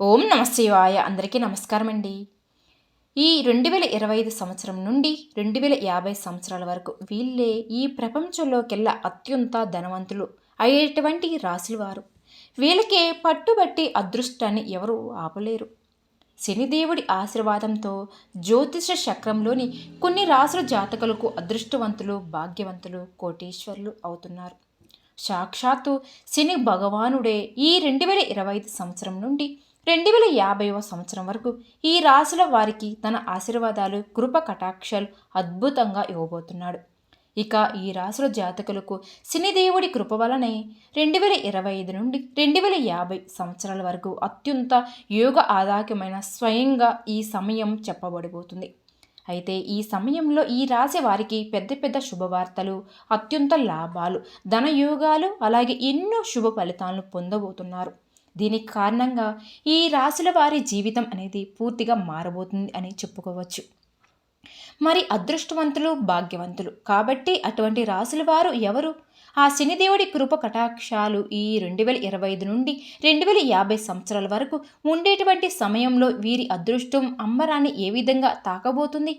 ఓం నమ శివాయ అందరికీ నమస్కారం అండి ఈ రెండు వేల ఇరవై ఐదు సంవత్సరం నుండి రెండు వేల యాభై సంవత్సరాల వరకు వీళ్ళే ఈ ప్రపంచంలోకెల్లా అత్యంత ధనవంతులు అయ్యేటువంటి రాశుల వారు వీళ్ళకే పట్టుబట్టి అదృష్టాన్ని ఎవరు ఆపలేరు. శనిదేవుడి ఆశీర్వాదంతో జ్యోతిష చక్రంలోని కొన్ని రాసుల జాతకులకు అదృష్టవంతులు భాగ్యవంతులు కోటీశ్వరులు అవుతున్నారు. సాక్షాత్తు శని భగవానుడే ఈ రెండు వేల ఇరవై ఐదు సంవత్సరం నుండి రెండు వేల యాభైవ సంవత్సరం వరకు ఈ రాశుల వారికి తన ఆశీర్వాదాలు కృప కటాక్షాలు అద్భుతంగా ఇవ్వబోతున్నాడు. ఇక ఈ రాశుల జాతకులకు శనిదేవుడి కృప వలనే రెండు వేల ఇరవై ఐదు నుండి రెండు వేల యాభై సంవత్సరాల వరకు అత్యంత యోగ ఆదాయకమైన స్వయంగా ఈ సమయం చెప్పబడిపోతుంది అయితే ఈ సమయంలో ఈ రాశి వారికి పెద్ద పెద్ద శుభవార్తలు అత్యంత లాభాలు ధనయోగాలు అలాగే ఎన్నో శుభ ఫలితాలను పొందబోతున్నారు. దీనికి కారణంగా ఈ రాశుల వారి జీవితం అనేది పూర్తిగా మారబోతుంది అని చెప్పుకోవచ్చు. మరి అదృష్టవంతులు భాగ్యవంతులు. కాబట్టి అటువంటి రాశుల వారు ఎవరు? ఆ శనిదేవుడి కృప కటాక్షాలు ఈ రెండు వేల ఇరవై ఐదు నుండి రెండు వేల యాభై సంవత్సరాల వరకు ఉండేటువంటి సమయంలో వీరి అదృష్టం అమ్మరాన్ని ఏ విధంగా తాకబోతుంది?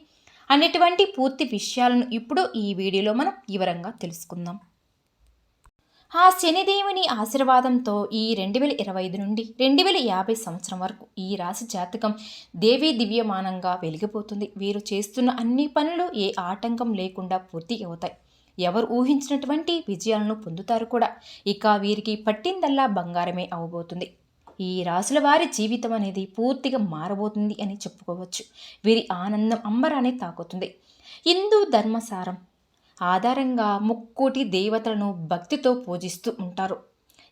అనేటువంటి పూర్తి విషయాలను ఇప్పుడు ఈ వీడియోలో మనం వివరంగా తెలుసుకుందాం. ఆ శనిదేవుని ఆశీర్వాదంతో ఈ రెండు వేల ఇరవై ఐదు నుండి రెండు వేల యాభై సంవత్సరం వరకు ఈ రాశి జాతకం దేవీ దివ్యమానంగా వెలిగిపోతుంది. వీరు చేస్తున్న అన్ని పనులు ఏ ఆటంకం లేకుండా పూర్తి అవుతాయి. ఎవరు ఊహించినటువంటి విజయాలను పొందుతారు కూడా. ఇక వీరికి పట్టిందల్లా బంగారమే అవబోతుంది. ఈ రాసుల వారి జీవితం అనేది పూర్తిగా మారబోతుంది అని చెప్పుకోవచ్చు. వీరి ఆనందం అంబరాన్ని తాకుతుంది. హిందూ ధర్మసారం ఆధారంగా ముక్కోటి దేవతలను భక్తితో పూజిస్తూ ఉంటారు.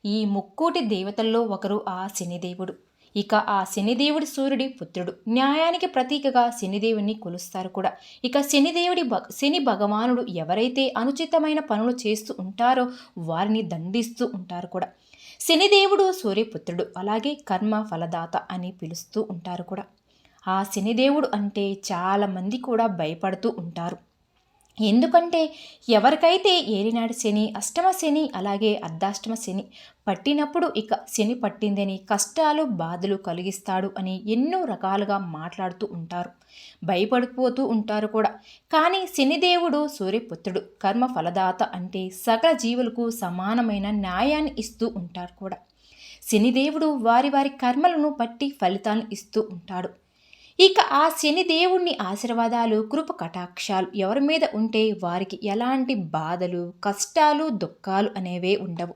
ఈ ముక్కోటి దేవతల్లో ఒకరు ఆ శనిదేవుడు. ఇక ఆ శనిదేవుడి సూర్యుడి పుత్రుడు. న్యాయానికి ప్రతీకగా శనిదేవుని కొలుస్తారు కూడా. ఇక శనిదేవుడి శని భగవానుడు ఎవరైతే అనుచితమైన పనులు చేస్తూ ఉంటారో వారిని దండిస్తూ ఉంటారు కూడా. శనిదేవుడు సూర్యపుత్రుడు. అలాగే కర్మ ఫలదాత అని పిలుస్తూ ఉంటారు కూడా. ఆ శనిదేవుడు అంటే చాలామంది కూడా భయపడుతూ ఉంటారు. ఎందుకంటే ఎవరికైతే ఏలినాడు శని అష్టమ శని అలాగే అర్ధాష్టమ శని పట్టినప్పుడు ఇక శని పట్టిందని కష్టాలు బాధలు కలిగిస్తాడు అని ఎన్నో రకాలుగా మాట్లాడుతూ ఉంటారు. భయపడిపోతూ ఉంటారు కూడా. కానీ శనిదేవుడు సూర్యపుత్రుడు కర్మ ఫలదాత అంటే సకల జీవులకు సమానమైన న్యాయాన్ని ఇస్తూ ఉంటారు కూడా. శనిదేవుడు వారి వారి కర్మలను బట్టి ఫలితాలను ఇస్తూ ఉంటాడు. ఇక ఆ శనిదేవుణ్ణి ఆశీర్వాదాలు కృప కటాక్షాలు ఎవరి మీద ఉంటే వారికి ఎలాంటి బాధలు కష్టాలు దుఃఖాలు అనేవే ఉండవు.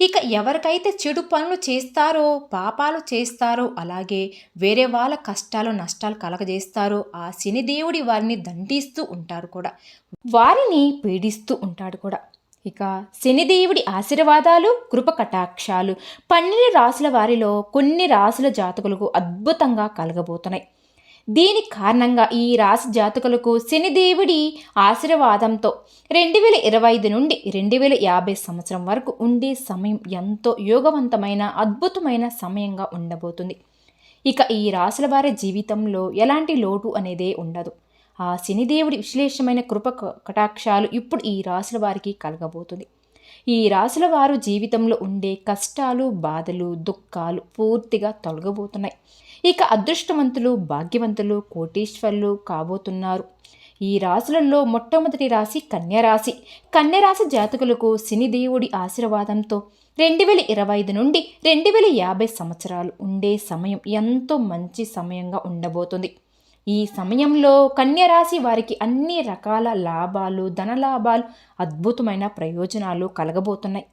ఇక ఎవరికైతే చెడు పనులు చేస్తారో పాపాలు చేస్తారో అలాగే వేరే వాళ్ళ కష్టాలు నష్టాలు కలగజేస్తారో ఆ శనిదేవుడి వారిని దండిస్తూ ఉంటారు కూడా. వారిని పీడిస్తూ ఉంటాడు కూడా. ఇక శనిదేవుడి ఆశీర్వాదాలు కృప కటాక్షాలు పన్నెండు రాసుల వారిలో కొన్ని రాసుల జాతకులకు అద్భుతంగా కలగబోతున్నాయి. దీని కారణంగా ఈ రాశి జాతకులకు శనిదేవుడి ఆశీర్వాదంతో రెండు వేల ఇరవై ఐదు నుండి రెండు వేల యాభై సంవత్సరం వరకు ఉండే సమయం ఎంతో యోగవంతమైన అద్భుతమైన సమయంగా ఉండబోతుంది. ఇక ఈ రాసుల వారి జీవితంలో ఎలాంటి లోటు అనేదే ఉండదు. ఆ శనిదేవుడి విశ్లేషమైన కృప కటాక్షాలు ఇప్పుడు ఈ రాసుల వారికి కలగబోతుంది. ఈ రాసుల వారు జీవితంలో ఉండే కష్టాలు బాధలు దుఃఖాలు పూర్తిగా తొలగబోతున్నాయి. ఇక అదృష్టవంతులు భాగ్యవంతులు కోటీశ్వర్లు కాబోతున్నారు. ఈ రాశులలో మొట్టమొదటి రాశి కన్యరాశి కన్యరాశి జాతకులకు శనిదేవుడి ఆశీర్వాదంతో రెండు వేల ఇరవై ఐదు నుండి రెండు వేల యాభై సంవత్సరాలు ఉండే సమయం ఎంతో మంచి సమయంగా ఉండబోతుంది. ఈ సమయంలో కన్యరాశి వారికి అన్ని రకాల లాభాలు ధనలాభాలు అద్భుతమైన ప్రయోజనాలు కలగబోతున్నాయి.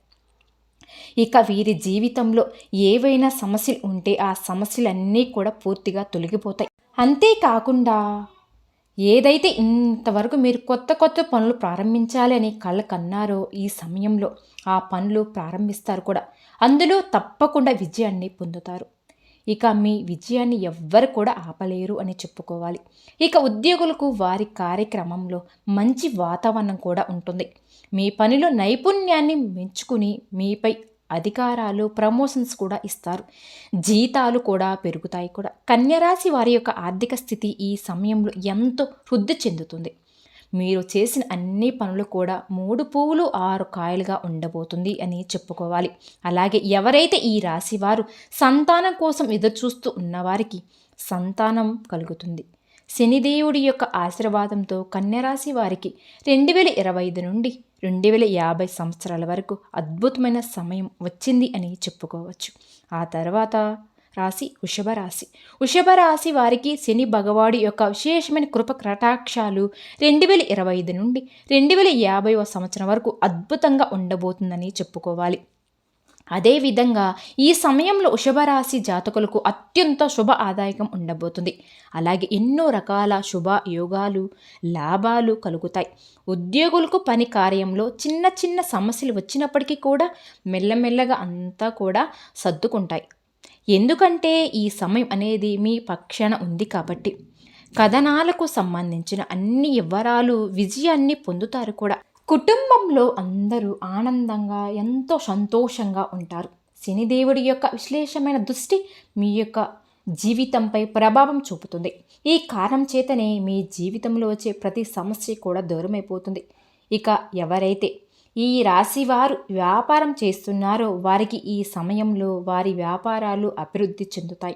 ఇక వీరి జీవితంలో ఏవైనా సమస్యలు ఉంటే ఆ సమస్యలన్నీ కూడా పూర్తిగా తొలగిపోతాయి. అంతేకాకుండా ఏదైతే ఇంతవరకు మీరు కొత్త కొత్త పనులు ప్రారంభించాలి అని కన్నారో ఈ సమయంలో ఆ పనులు ప్రారంభిస్తారు కూడా. అందులో తప్పకుండా విజయాన్ని పొందుతారు. ఇక మీ విజయాన్ని ఎవ్వరు కూడా ఆపలేరు అని చెప్పుకోవాలి. ఇక ఉద్యోగులకు వారి కార్యక్రమంలో మంచి వాతావరణం కూడా ఉంటుంది. మీ పనిలో నైపుణ్యాన్ని మెచ్చుకుని మీపై అధికారాలు ప్రమోషన్స్ కూడా ఇస్తారు. జీతాలు కూడా పెరుగుతాయి కూడా. కన్యరాశి వారి యొక్క ఆర్థిక స్థితి ఈ సమయంలో ఎంతో వృద్ధి చెందుతుంది. మీరు చేసిన అన్ని పనులు కూడా మూడు పువ్వులు ఆరు కాయలుగా ఉండబోతుంది అని చెప్పుకోవాలి. అలాగే ఎవరైతే ఈ రాశి వారు సంతానం కోసం ఎదురుచూస్తూ ఉన్నవారికి సంతానం కలుగుతుంది. శనిదేవుడి యొక్క ఆశీర్వాదంతో కన్యరాశి వారికి రెండు వేల ఇరవై ఐదు నుండి రెండు వేల యాభై సంవత్సరాల వరకు అద్భుతమైన సమయం వచ్చింది అని చెప్పుకోవచ్చు. ఆ తర్వాత రాశి వృషభ రాశి. వృషభ రాశి వారికి శని భగవాడి యొక్క విశేషమైన కృప కటాక్షాలు రెండు వేల ఇరవై ఐదు నుండి రెండు వేల యాభైవ సంవత్సరం వరకు అద్భుతంగా ఉండబోతుందని చెప్పుకోవాలి. అదేవిధంగా ఈ సమయంలో వృషభరాశి జాతకులకు అత్యంత శుభ ఆదాయకం ఉండబోతుంది. అలాగే ఎన్నో రకాల శుభ యోగాలు లాభాలు కలుగుతాయి. ఉద్యోగులకు పని కార్యంలో చిన్న చిన్న సమస్యలు వచ్చినప్పటికీ కూడా మెల్లమెల్లగా అంతా కూడా సర్దుకుంటాయి. ఎందుకంటే ఈ సమయం అనేది మీ పక్షాన ఉంది కాబట్టి. కథనాలకు సంబంధించిన అన్ని వివరాలు విజయాన్ని పొందుతారు కూడా. కుటుంబంలో అందరూ ఆనందంగా ఎంతో సంతోషంగా ఉంటారు. శనిదేవుడి యొక్క విశ్లేషమైన దృష్టి మీ యొక్క జీవితంపై ప్రభావం చూపుతుంది. ఈ కారణం చేతనే మీ జీవితంలో వచ్చే ప్రతి సమస్య కూడా దూరమైపోతుంది. ఇక ఎవరైతే ఈ రాశి వారు వ్యాపారం చేస్తున్నారో వారికి ఈ సమయంలో వారి వ్యాపారాలు అభివృద్ధి చెందుతాయి.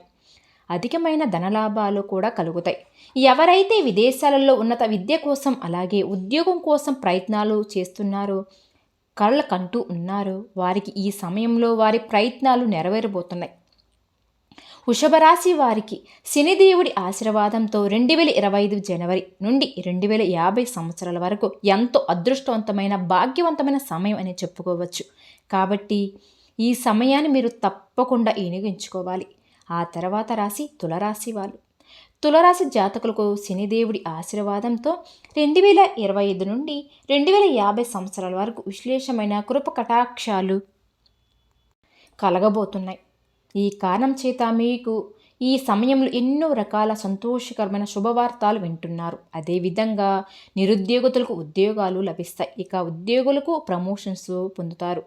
అధికమైన ధనలాభాలు కూడా కలుగుతాయి. ఎవరైతే విదేశాలలో ఉన్నత విద్య కోసం అలాగే ఉద్యోగం కోసం ప్రయత్నాలు చేస్తున్నారో కళ్ళకంటూ ఉన్నారో వారికి ఈ సమయంలో వారి ప్రయత్నాలు నెరవేరబోతున్నాయి. వృషభరాశి వారికి శనిదేవుడి ఆశీర్వాదంతో రెండు వేల ఇరవై ఐదు జనవరి నుండి రెండు వేల యాభై సంవత్సరాల వరకు ఎంతో అదృష్టవంతమైన భాగ్యవంతమైన సమయం అని చెప్పుకోవచ్చు. కాబట్టి ఈ సమయాన్ని మీరు తప్పకుండా వినియోగించుకోవాలి ఆ తర్వాత రాశి తులరాశి వాళ్ళు. తులరాశి జాతకులకు శనిదేవుడి ఆశీర్వాదంతో రెండు వేల ఇరవై ఐదు నుండి రెండు వేల యాభై సంవత్సరాల వరకు విశ్లేషమైన కృప కటాక్షాలు కలగబోతున్నాయి. ఈ కారణం చేత మీకు ఈ సమయంలో ఎన్నో రకాల సంతోషకరమైన శుభవార్తలు వింటున్నారు. అదేవిధంగా నిరుద్యోగతులకు ఉద్యోగాలు లభిస్తాయి. ఇక ఉద్యోగులకు ప్రమోషన్స్ పొందుతారు.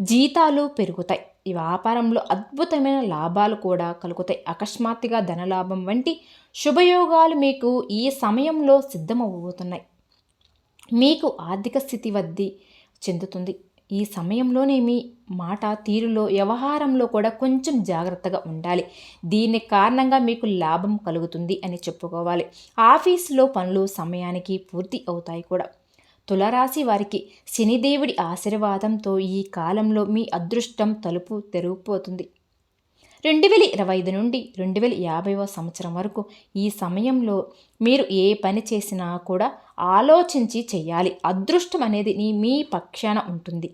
జీతాలు పెరుగుతాయి. ఈ వ్యాపారంలో అద్భుతమైన లాభాలు కూడా కలుగుతాయి. అకస్మాత్తుగా ధనలాభం వంటి శుభయోగాలు మీకు ఈ సమయంలో సిద్ధమవుతున్నాయి. మీకు ఆర్థిక స్థితి వద్ది చెందుతుంది. ఈ సమయంలోనే మీ మాట తీరులో వ్యవహారంలో కూడా కొంచెం జాగ్రత్తగా ఉండాలి. దీని కారణంగా మీకు లాభం కలుగుతుంది అని చెప్పుకోవాలి. ఆఫీసులో పనులు సమయానికి పూర్తి అవుతాయి కూడా. తులరాశి వారికి శనిదేవుడి ఆశీర్వాదంతో ఈ కాలంలో మీ అదృష్టం తలుపు తెరుగుపోతుంది. రెండు వేల ఇరవై ఐదు నుండి రెండు వేల యాభైవ సంవత్సరం వరకు ఈ సమయంలో మీరు ఏ పని చేసినా కూడా ఆలోచించి చేయాలి అదృష్టం అనేది నీ మీ పక్షాన ఉంటుంది.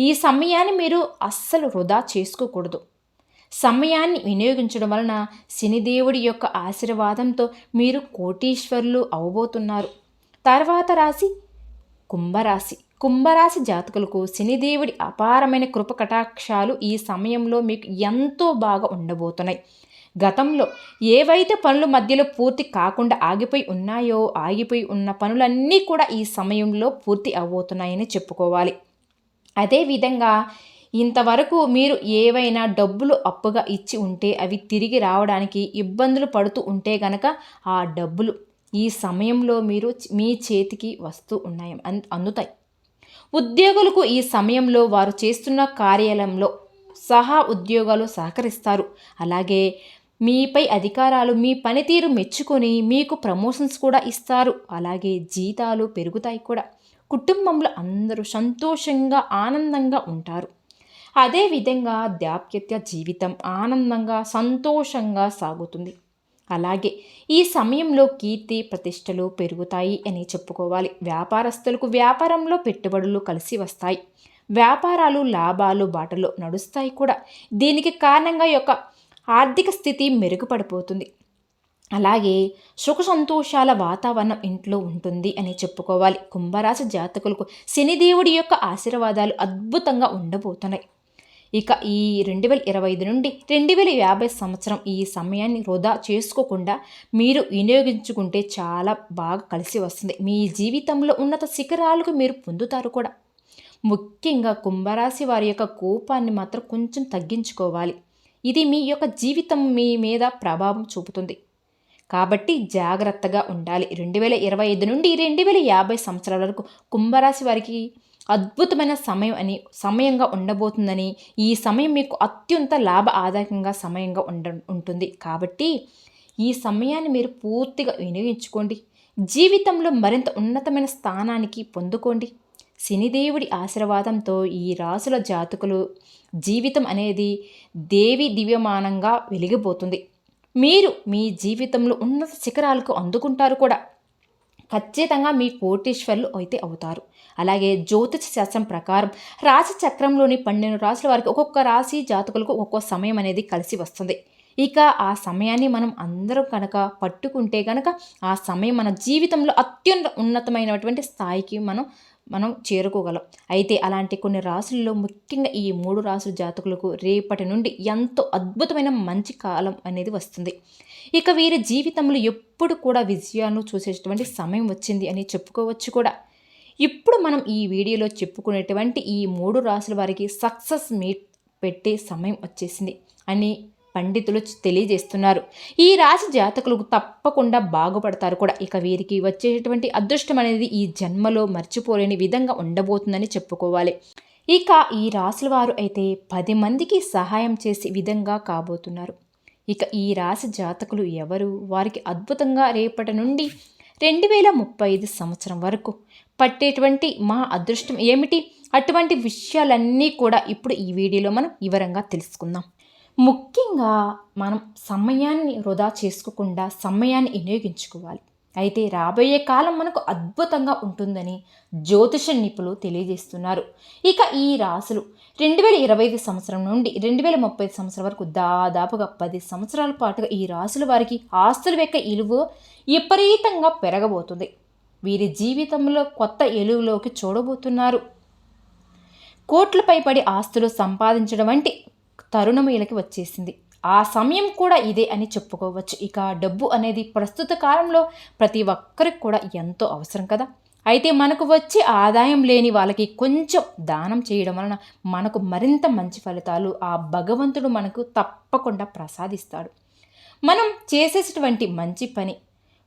ఈ సమయాన్ని మీరు అస్సలు వృధా చేసుకోకూడదు. సమయాన్ని వినియోగించడం వలన శనిదేవుడి యొక్క ఆశీర్వాదంతో మీరు కోటీశ్వరులు అవబోతున్నారు. తర్వాత రాశి కుంభరాశి. కుంభరాశి జాతకులకు శనిదేవుడి అపారమైన కృప కటాక్షాలు ఈ సమయంలో మీకు ఎంతో బాగా ఉండబోతున్నాయి. గతంలో ఏవైతే పనులు మధ్యలో పూర్తి కాకుండా ఆగిపోయి ఉన్నాయో ఆగిపోయి ఉన్న పనులన్నీ కూడా ఈ సమయంలో పూర్తి అవబోతున్నాయని చెప్పుకోవాలి. అదేవిధంగా ఇంతవరకు మీరు ఏవైనా డబ్బులు అప్పుగా ఇచ్చి ఉంటే అవి తిరిగి రావడానికి ఇబ్బందులు పడుతూ ఉంటే గనక ఆ డబ్బులు ఈ సమయంలో మీరు మీ చేతికి వస్తూ ఉన్నాయి అందుతాయి. ఉద్యోగులకు ఈ సమయంలో వారు చేస్తున్న కార్యాలయంలో సహా ఉద్యోగాలు సహకరిస్తారు. అలాగే మీపై అధికారాలు మీ పనితీరు మెచ్చుకొని మీకు ప్రమోషన్స్ కూడా ఇస్తారు. అలాగే జీతాలు పెరుగుతాయి కూడా. కుటుంబంలో అందరూ సంతోషంగా ఆనందంగా ఉంటారు. అదేవిధంగా దాప్యత్య జీవితం ఆనందంగా సంతోషంగా సాగుతుంది. అలాగే ఈ సమయంలో కీర్తి ప్రతిష్టలు పెరుగుతాయి అని చెప్పుకోవాలి. వ్యాపారస్తులకు వ్యాపారంలో పెట్టుబడులు కలిసి వస్తాయి. వ్యాపారాలు లాభాలు బాటలో నడుస్తాయి కూడా. దీనికి కారణంగా యొక్క ఆర్థిక స్థితి మెరుగుపడిపోతుంది. అలాగే సుఖ సంతోషాల వాతావరణం ఇంట్లో ఉంటుంది అని చెప్పుకోవాలి. కుంభరాశి జాతకులకు శనిదేవుడి యొక్క ఆశీర్వాదాలు అద్భుతంగా ఉండబోతున్నాయి. ఇక ఈ రెండు వేల ఇరవై ఐదు నుండి రెండు వేల యాభై సంవత్సరం ఈ సమయాన్ని వృధా చేసుకోకుండా మీరు వినియోగించుకుంటే చాలా బాగా కలిసి వస్తుంది. మీ జీవితంలో ఉన్నత శిఖరాలకు మీరు పొందుతారు కూడా. ముఖ్యంగా కుంభరాశి వారి యొక్క కోపాన్ని మాత్రం కొంచెం తగ్గించుకోవాలి. ఇది మీ యొక్క జీవితం మీ మీద ప్రభావం చూపుతుంది. కాబట్టి జాగ్రత్తగా ఉండాలి. రెండు వేల ఇరవై ఐదు నుండి రెండు వేల యాభై సంవత్సరాల వరకు కుంభరాశి వారికి అద్భుతమైన సమయం అని సమయంగా ఉండబోతుందని ఈ సమయం మీకు అత్యంత లాభ ఆదాయకంగా సమయంగా ఉండ ఉంటుంది. కాబట్టి ఈ సమయాన్ని మీరు పూర్తిగా వినియోగించుకోండి. జీవితంలో మరింత ఉన్నతమైన స్థానానికి పొందుకోండి. శనిదేవుడి ఆశీర్వాదంతో ఈ రాసుల జాతకులు జీవితం అనేది దేవి దివ్యమానంగా వెలిగిపోతుంది. మీరు మీ జీవితంలో ఉన్నత శిఖరాలకు అందుకుంటారు కూడా. ఖచ్చితంగా మీ కోటేశ్వర్లు అయితే అవుతారు. అలాగే జ్యోతిష శాస్త్రం ప్రకారం రాశి చక్రంలోని పన్నెండు రాశుల వారికి ఒక్కొక్క రాశి జాతకులకు ఒక్కొక్క సమయం అనేది కలిసి వస్తుంది. ఇక ఆ సమయాన్ని మనం అందరం కనుక పట్టుకుంటే కనుక ఆ సమయం మన జీవితంలో అత్యున్న ఉన్నతమైనటువంటి స్థాయికి మనం మనం చేరుకోగలం. అయితే అలాంటి కొన్ని రాసుల్లో ముఖ్యంగా ఈ మూడు రాసుల జాతకులకు రేపటి నుండి ఎంతో అద్భుతమైన మంచి కాలం అనేది వస్తుంది. ఇక వీరి జీవితంలో ఎప్పుడు కూడా విజయాలను చూసేటువంటి సమయం వచ్చింది అని చెప్పుకోవచ్చు కూడా. ఇప్పుడు మనం ఈ వీడియోలో చెప్పుకునేటువంటి ఈ మూడు రాసుల వారికి సక్సెస్ మీట్ పెట్టే సమయం వచ్చేసింది అని పండితులు తెలియజేస్తున్నారు. ఈ రాశి జాతకులకు తప్పకుండా బాగుపడతారు కూడా. ఇక వీరికి వచ్చేటువంటి అదృష్టం అనేది ఈ జన్మలో మర్చిపోలేని విధంగా ఉండబోతుందని చెప్పుకోవాలి. ఇక ఈ రాశుల వారు అయితే పది మందికి సహాయం చేసే విధంగా కాబోతున్నారు. ఇక ఈ రాశి జాతకులు ఎవరు? వారికి అద్భుతంగా రేపటి నుండి రెండు వేల ముప్పై ఐదు సంవత్సరం వరకు పట్టేటువంటి మా అదృష్టం ఏమిటి? అటువంటి విషయాలన్నీ కూడా ఇప్పుడు ఈ వీడియోలో మనం వివరంగా తెలుసుకుందాం. ముఖ్యంగా మనం సమయాన్ని వృధా చేసుకోకుండా సమయాన్ని వినియోగించుకోవాలి. అయితే రాబోయే కాలం మనకు అద్భుతంగా ఉంటుందని జ్యోతిష నిపుణులు తెలియజేస్తున్నారు. ఇక ఈ రాసులు రెండు వేల ఇరవై ఐదు సంవత్సరం నుండి రెండు వేల ముప్పై సంవత్సరం వరకు దాదాపుగా పది సంవత్సరాల పాటుగా ఈ రాసుల వారికి ఆస్తుల యొక్క ఇలువ విపరీతంగా పెరగబోతుంది. వీరి జీవితంలో కొత్త ఎలుగులోకి చూడబోతున్నారు. కోట్లపై పడి ఆస్తులు సంపాదించడం వంటి తరుణమీలకి వచ్చేసింది. ఆ సమయం కూడా ఇదే అని చెప్పుకోవచ్చు. ఇక డబ్బు అనేది ప్రస్తుత కాలంలో ప్రతి ఒక్కరికి కూడా ఎంతో అవసరం కదా. అయితే మనకు వచ్చే ఆదాయం లేని వాళ్ళకి కొంచెం దానం చేయడం వలన మనకు మరింత మంచి ఫలితాలు ఆ భగవంతుడు మనకు తప్పకుండా ప్రసాదిస్తాడు. మనం చేసేటటువంటి మంచి పని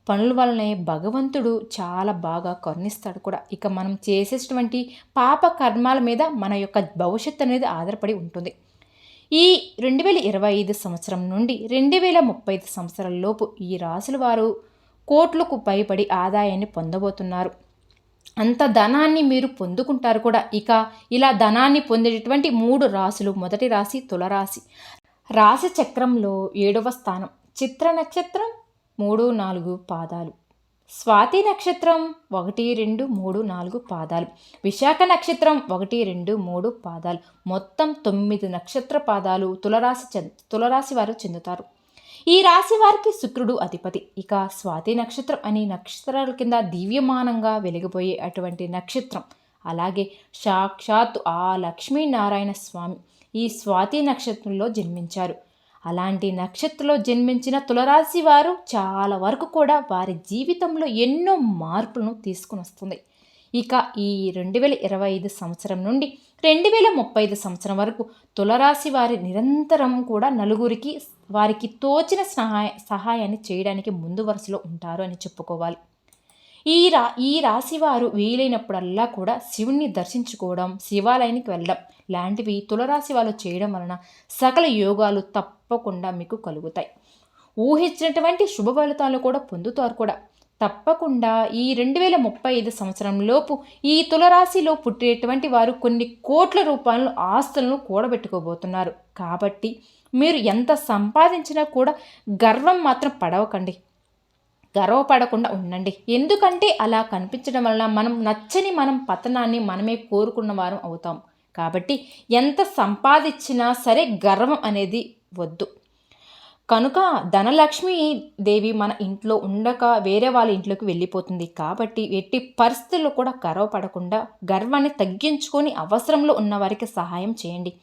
పనుల వలనే భగవంతుడు చాలా బాగా కరుణిస్తాడు కూడా. ఇక మనం చేసేటటువంటి పాప కర్మాల మీద మన యొక్క భవిష్యత్తు అనేది ఆధారపడి ఉంటుంది. ఈ రెండు వేల ఇరవై ఐదు సంవత్సరం నుండి రెండు వేల ముప్పై ఐదు సంవత్సరాల లోపు ఈ రాసుల వారు కోట్లకు పైపడి ఆదాయాన్ని పొందబోతున్నారు. అంత ధనాన్ని మీరు పొందుకుంటారు కూడా. ఇక ఇలా ధనాన్ని పొందేటటువంటి మూడు రాసులు మొదటి రాశి తులరాశి. రాశి చక్రంలో ఏడవ స్థానం. చిత్ర నక్షత్రం మూడు నాలుగు పాదాలు. స్వాతి నక్షత్రం ఒకటి రెండు మూడు నాలుగు పాదాలు. విశాఖ నక్షత్రం ఒకటి రెండు మూడు పాదాలు. మొత్తం తొమ్మిది నక్షత్ర పాదాలు తులరాశి తులరాశి వారు చెందుతారు. ఈ రాశి వారికి శుక్రుడు అధిపతి. ఇక స్వాతి నక్షత్రం అనే నక్షత్రాల కింద దివ్యమానంగా వెలిగిపోయే అటువంటి నక్షత్రం. అలాగే సాక్షాత్ ఆ లక్ష్మీనారాయణ స్వామి ఈ స్వాతి నక్షత్రంలో జన్మించారు. అలాంటి నక్షత్రంలో జన్మించిన తులరాశి వారు చాలా వరకు కూడా వారి జీవితంలో ఎన్నో మార్పులను తీసుకుని వస్తుంది. ఇక ఈ రెండు వేల ఇరవై ఐదు సంవత్సరం నుండి రెండు వేల ముప్పై ఐదు సంవత్సరం వరకు తులరాశి వారి నిరంతరం కూడా నలుగురికి వారికి తోచిన సహాయ సహాయాన్ని చేయడానికి ముందు వరుసలో ఉంటారు అని చెప్పుకోవాలి. ఈ రా ఈ రాశి వారు వీలైనప్పుడల్లా కూడా శివుణ్ణి దర్శించుకోవడం శివాలయానికి వెళ్ళడం లాంటివి తులరాశి వాళ్ళు చేయడం వలన సకల యోగాలు తప్పకుండా మీకు కలుగుతాయి. ఊహించినటువంటి శుభ ఫలితాలు కూడా పొందుతారు కూడా. తప్పకుండా ఈ రెండు వేల ముప్పై ఐదు సంవత్సరంలోపు ఈ తులరాశిలో పుట్టేటువంటి వారు కొన్ని కోట్ల రూపాయలను ఆస్తులను కూడబెట్టుకోబోతున్నారు. కాబట్టి మీరు ఎంత సంపాదించినా కూడా గర్వం మాత్రం పడవకండి. గర్వపడకుండా ఉండండి. ఎందుకంటే అలా కనిపించడం వలన మనం నచ్చని మనం పతనాన్ని మనమే కోరుకున్న వారం అవుతాం. కాబట్టి ఎంత సంపాదించినా సరే గర్వం అనేది వద్దు. కనుక ధనలక్ష్మి దేవి మన ఇంట్లో ఉండక వేరే వాళ్ళ ఇంట్లోకి వెళ్ళిపోతుంది. కాబట్టి ఎట్టి పరిస్థితుల్లో కూడా గర్వపడకుండా గర్వాన్ని తగ్గించుకొని అవసరంలో ఉన్న వారికి సహాయం చేయండి.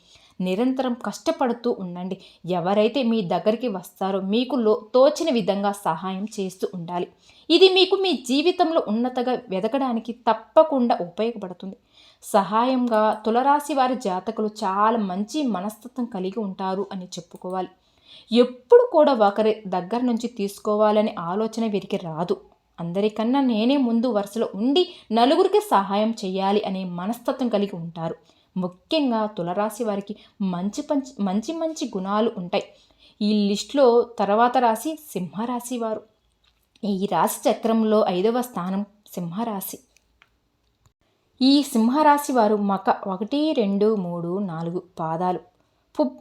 నిరంతరం కష్టపడుతూ ఉండండి. ఎవరైతే మీ దగ్గరికి వస్తారో మీకు లో తోచిన విధంగా సహాయం చేస్తూ ఉండాలి. ఇది మీకు మీ జీవితంలో ఉన్నతగా వెదకడానికి తప్పకుండా ఉపయోగపడుతుంది. సహాయంగా తులరాశి వారి జాతకులు చాలా మంచి మనస్తత్వం కలిగి ఉంటారు అని చెప్పుకోవాలి. ఎప్పుడు కూడా ఒకరి దగ్గర నుంచి తీసుకోవాలనే ఆలోచన వీరికి రాదు. అందరికన్నా నేనే ముందు వరుసలో ఉండి నలుగురికి సహాయం చేయాలి అనే మనస్తత్వం కలిగి ఉంటారు. ముఖ్యంగా తులరాశి వారికి మంచి మంచి మంచి మంచి గుణాలు ఉంటాయి. ఈ లిస్టులో తర్వాత రాశి సింహరాశి వారు. ఈ రాశి చక్రంలో ఐదవ స్థానం సింహరాశి. ఈ సింహరాశి వారు మక ఒకటి రెండు మూడు నాలుగు పాదాలు. పుబ్బ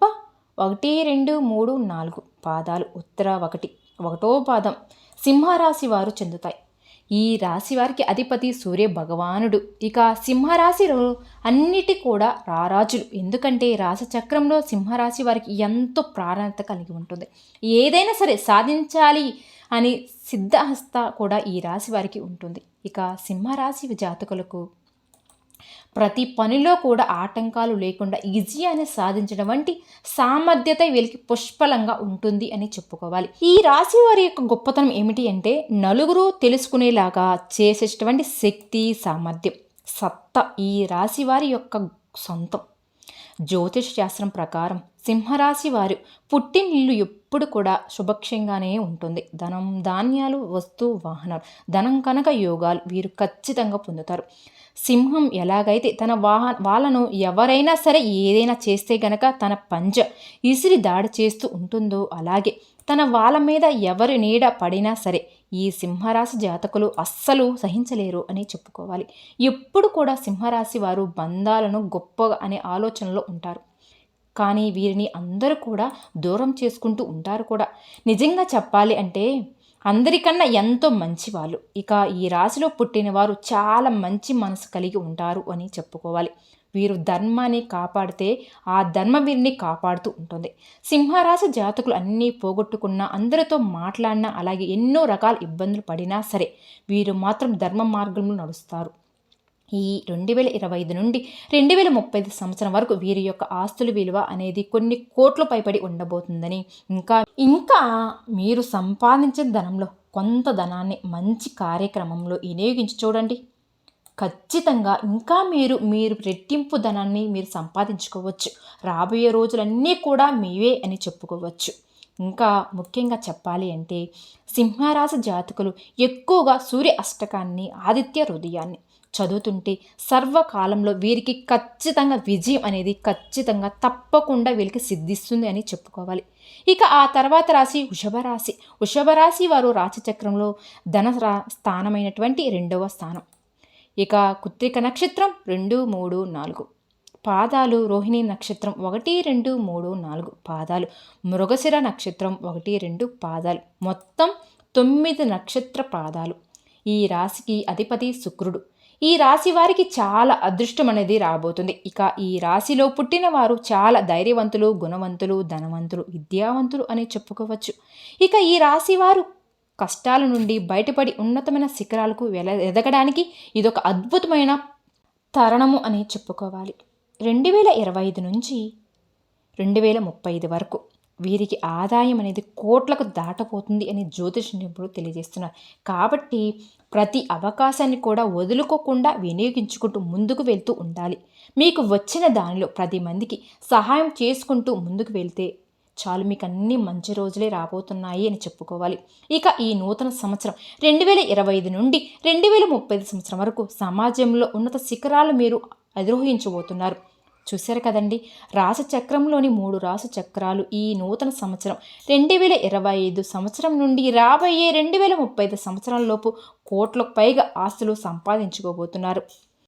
ఒకటి రెండు మూడు నాలుగు పాదాలు. ఉత్తర ఒకటి ఒకటో పాదం సింహరాశి వారు చెందుతాయి. ఈ రాశి వారికి అధిపతి సూర్య భగవానుడు. ఇక సింహరాశిలో అన్నిటి కూడా రారాజులు. ఎందుకంటే రాశి చక్రంలో సింహరాశి వారికి ఎంతో ప్రాధాన్యత కలిగి ఉంటుంది. ఏదైనా సరే సాధించాలి అని సిద్ధహస్త కూడా ఈ రాశి వారికి ఉంటుంది. ఇక సింహరాశి జాతకులకు ప్రతి పనిలో కూడా ఆటంకాలు లేకుండా ఈజీగానే సాధించడం వంటి సామర్థ్యత వీళ్ళకి పుష్పలంగా ఉంటుంది అని చెప్పుకోవాలి. ఈ రాశి వారి యొక్క గొప్పతనం ఏమిటి అంటే నలుగురు తెలుసుకునేలాగా చేసేటటువంటి శక్తి సామర్థ్యం. సత్తా ఈ రాశి వారి యొక్క సొంతం. జ్యోతిష శాస్త్రం ప్రకారం సింహరాశి వారు పుట్టినిల్లు ఎప్పుడు కూడా శుభక్షంగానే ఉంటుంది. ధనం ధాన్యాలు వస్తు వాహనాలు ధనం కనుక యోగాలు వీరు ఖచ్చితంగా పొందుతారు. సింహం ఎలాగైతే తన వాహ వాళ్ళను ఎవరైనా సరే ఏదైనా చేస్తే గనక తన పంజ ఇసిరి దాడి చేస్తూ ఉంటుందో అలాగే తన వాళ్ళ మీద ఎవరి నీడ పడినా సరే ఈ సింహరాశి జాతకులు అస్సలు సహించలేరు అని చెప్పుకోవాలి. ఎప్పుడు కూడా సింహరాశి వారు బంధాలను గొప్పగా అనే ఆలోచనలో ఉంటారు. కానీ వీరిని అందరూ కూడా దూరం చేసుకుంటూ ఉంటారు కూడా. నిజంగా చెప్పాలి అంటే అందరికన్నా ఎంతో మంచి వాళ్ళు ఇక ఈ రాశిలో పుట్టిన వారు చాలా మంచి మనసు కలిగి ఉంటారు అని చెప్పుకోవాలి. వీరు ధర్మాన్ని కాపాడితే ఆ ధర్మ వీరిని కాపాడుతూ ఉంటుంది. సింహరాశి జాతకులు అన్నీ పోగొట్టుకున్నా అందరితో మాట్లాడినా అలాగే ఎన్నో రకాల ఇబ్బందులు పడినా సరే వీరు మాత్రం ధర్మ మార్గంలో నడుస్తారు. ఈ రెండు వేల ఇరవై ఐదు నుండి రెండు వేల ముప్పై ఐదు సంవత్సరం వరకు వీరి యొక్క ఆస్తుల విలువ అనేది కొన్ని కోట్లు పైపడి ఉండబోతుందని ఇంకా ఇంకా మీరు సంపాదించిన ధనంలో కొంత ధనాన్ని మంచి కార్యక్రమంలో వినియోగించి చూడండి. ఖచ్చితంగా ఇంకా మీరు మీరు రెట్టింపు ధనాన్ని మీరు సంపాదించుకోవచ్చు. రాబోయే రోజులన్నీ కూడా మీవే అని చెప్పుకోవచ్చు. ఇంకా ముఖ్యంగా చెప్పాలి అంటే సింహరాశి జాతకులు ఎక్కువగా సూర్య అష్టకాన్ని ఆదిత్య హృదయాన్ని చదువుతుంటే సర్వకాలంలో వీరికి ఖచ్చితంగా విజయం అనేది ఖచ్చితంగా తప్పకుండా వీరికి సిద్ధిస్తుంది అని చెప్పుకోవాలి. ఇక ఆ తర్వాత రాశి వృషభ రాశి. వృషభ రాశి వారు రాశిచక్రంలో ధన స్థానమైనటువంటి రెండవ స్థానం. ఇక కుత్రిక నక్షత్రం రెండు మూడు నాలుగు. పాదాలు రోహిణి నక్షత్రం ఒకటి రెండు మూడు నాలుగు పాదాలు. మృగశిర నక్షత్రం ఒకటి రెండు పాదాలు. మొత్తం తొమ్మిది నక్షత్ర పాదాలు. ఈ రాశికి అధిపతి శుక్రుడు. ఈ రాశి వారికి చాలా అదృష్టం అనేది రాబోతుంది. ఇక ఈ రాశిలో పుట్టిన వారు చాలా ధైర్యవంతులు గుణవంతులు ధనవంతులు విద్యావంతులు అని చెప్పుకోవచ్చు. ఇక ఈ రాశి వారు కష్టాల నుండి బయటపడి ఉన్నతమైన శిఖరాలకు వెల ఎదగడానికి ఇదొక అద్భుతమైన తరుణము అని చెప్పుకోవాలి. రెండు వేల ఇరవై ఐదు నుంచి రెండు వేల ముప్పై ఐదు వరకు వీరికి ఆదాయం అనేది కోట్లకు దాటపోతుంది అని జ్యోతిష నిపుణులు తెలియజేస్తున్నారు. కాబట్టి ప్రతి అవకాశాన్ని కూడా వదులుకోకుండా వినియోగించుకుంటూ ముందుకు వెళ్తూ ఉండాలి. మీకు వచ్చిన దానిలో పది మందికి సహాయం చేసుకుంటూ ముందుకు వెళ్తే చాలు మీకు అన్ని మంచి రోజులే రాబోతున్నాయి అని చెప్పుకోవాలి. ఇక ఈ నూతన సంవత్సరం రెండు వేల ఇరవై ఐదు నుండి రెండు వేల ముప్పై ఐదు సంవత్సరం వరకు సమాజంలో ఉన్నత శిఖరాలు మీరు అధిరోహించబోతున్నారు. చూశారు కదండి? రాస చక్రంలోని మూడు రాస చక్రాలు ఈ నూతన సంవత్సరం రెండు వేల ఇరవై ఐదు సంవత్సరం నుండి రాబోయే రెండు వేల ముప్పై ఐదు సంవత్సరాలలోపు కోట్లకు పైగా ఆస్తులు సంపాదించుకోబోతున్నారు.